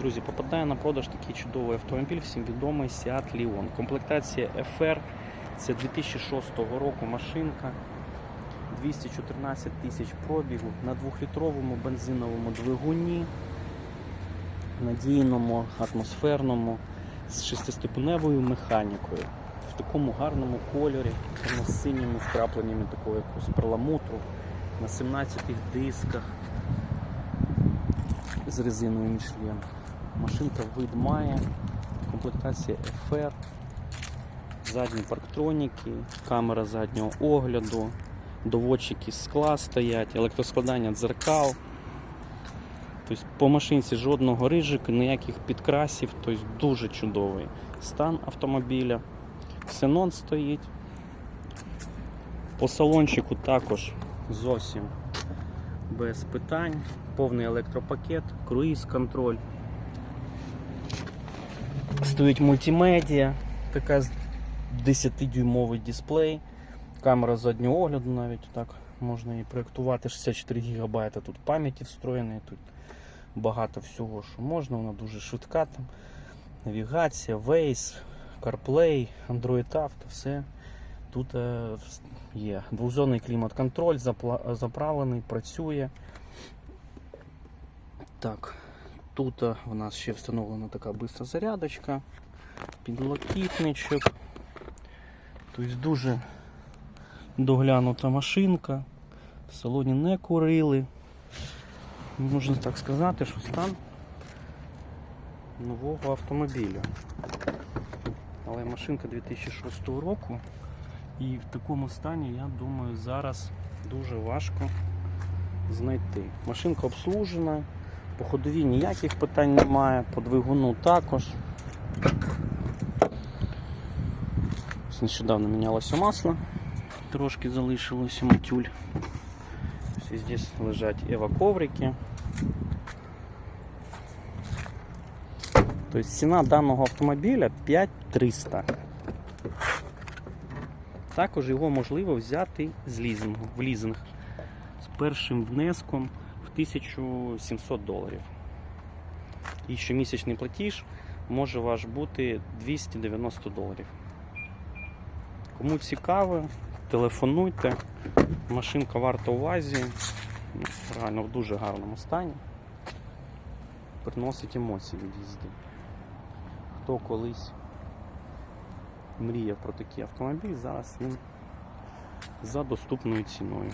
Друзі, попадає на продаж такий чудовий автомобіль, всім відомий Seat Leon. Комплектація FR, це 2006 року машинка, 214 тисяч пробігу на 2-літровому бензиновому двигуні, надійному, атмосферному, з шестиступеневою механікою. В такому гарному кольорі, з синіми вкрапленнями такого якогось перламутру, на 17 дисках з резиною Michelin. Машинка вид має, комплектація FR, задні парктроніки, камера заднього огляду, доводчики скла стоять, електроскладання дзеркал. Тобто по машинці жодного рижика, ніяких підкрасів, тобто дуже чудовий стан автомобіля. Ксенон стоїть. По салончику також зовсім без питань. Повний електропакет, круїз-контроль. Стоїть мультимедіа, така 10-дюймовий дисплей, камера заднього огляду навіть так можна її проєктувати. 64 ГБ тут пам'яті встроєної, тут багато всього, що можна, вона дуже швидка. Там. Навігація, Waze, CarPlay, Android Auto, все тут е, є. Двохзонний клімат-контроль, заправлений, працює. Так, тут е, у нас ще встановлена така бистра зарядочка, підлокітничок. Тобто дуже доглянута машинка. В салоні не курили. Можна так сказати, що стан нового автомобіля. Але машинка 2006 року. І в такому стані, я думаю, зараз дуже важко знайти. Машинка обслужена, по ходовій ніяких питань немає, по двигуну також. Нещодавно мінялося масло, трошки залишилося матюль. Ось здесь лежать ева-коврики. Тобто ціна даного автомобіля 5300. Також його можливо взяти з лізингу, в лізинг з першим внеском 1700 доларів. І щомісячний платіж може ваш бути 290 доларів. Кому цікаво, телефонуйте. Машинка варта увазі. Реально в дуже гарному стані. Приносить емоції від їзди. Хто колись мріяв про такий автомобіль, зараз він за доступною ціною.